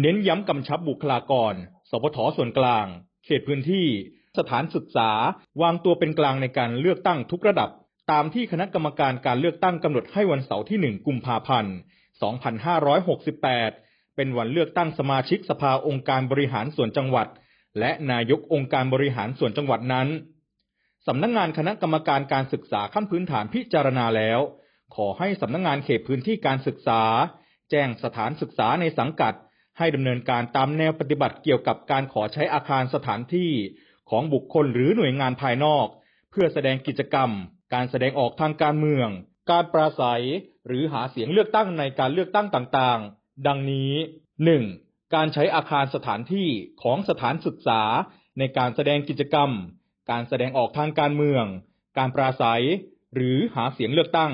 เน้นย้ำกำชับบุคลากร สพทส่วนกลาง เขตพื้นที่ สถานศึกษา วางตัวเป็นกลางในการเลือกตั้งทุกระดับ ตามที่คณะกรรมการการเลือกตั้งกำหนดให้วันเสาร์ที่ 1 กุมภาพันธ์ 2568 เป็นวันเลือกตั้งสมาชิกสภาองค์การบริหารส่วนจังหวัด และนายกองค์การบริหารส่วนจังหวัดนั้นสำนักงงานคณะกรรมการการศึกษาขั้นพื้นฐานพิจารณาแล้ว ขอให้สำนักงงานเขตพื้นที่การศึกษา แจ้งสถานศึกษาในสังกัด ให้ดำเนินการตามแนวปฏิบัติเกี่ยวกับการขอใช้อาคารสถานที่ของบุคคลหรือหน่วยงานภายนอก เพื่อแสดงกิจกรรม การแสดงออกทางการเมือง การปราศัย หรือหาเสียงเลือกตั้งในการเลือกตั้งต่างๆ ดังนี้ 1. การใช้อาคารสถานที่ของสถานศึกษา ในการแสดงกิจกรรม การแสดงออกทางการเมือง การปราศัย หรือหาเสียงเลือกตั้ง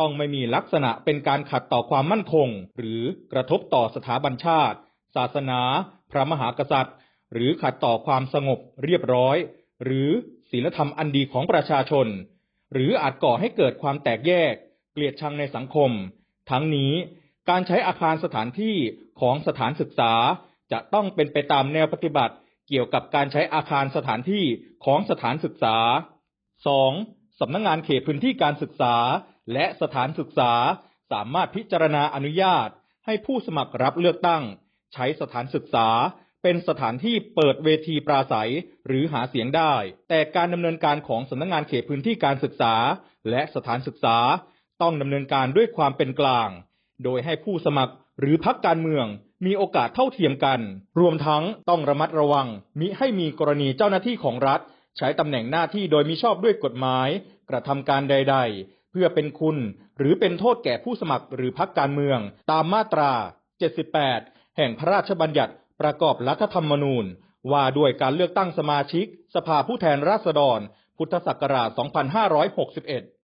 ต้องไม่มีลักษณะเป็นการขัดต่อความมั่นคง หรือกระทบต่อสถาบันชาติ ศาสนา พระมหากษัตริย์ หรือขัดต่อความสงบเรียบร้อย หรือศีลธรรมอันดีของประชาชน หรืออาจก่อให้เกิดความแตกแยก เกลียดชังในสังคม ทั้งนี้การใช้อาคารสถานที่ของสถานศึกษา จะต้องเป็นไปตามแนวปฏิบัติ เกี่ยวกับการใช้อาคารสถานที่ของสถานศึกษา 2. สำนักงงานเขตพื้นที่การศึกษา และสถานศึกษาสามารถพิจารณาอนุญาต ให้ผู้สมัครรับเลือกตั้ง ใช้สถานศึกษา เป็นสถานที่เปิดเวทีปราศัยหรือหาเสียงได้ แต่การดำเนินการของสำนักงงานเขตพื้นที่การศึกษา และสถานศึกษาต้องดำเนินการด้วยความเป็นกลาง โดยให้ผู้สมัครหรือพักการเมืองมีโอกาสเท่าเทียมกัน รวมทั้งต้องระมัดระวัง มิให้มีกรณีเจ้าหน้าที่ของรัฐ ใช้ตำแหน่งหน้าที่โดยมิชอบด้วยกฎหมาย กระทำการใดๆ พื่อเป็นคุณหรือเป็นโทษแก่ผู้สมัครหรือพักการเมือง ตามมาตรา 78 แห่งพระราชบัญญัติประกอบรัฐธรรมนูญ ว่าด้วยการเลือกตั้งสมาชิก สภาผู้แทนราษฎร พุทธศักราช 2561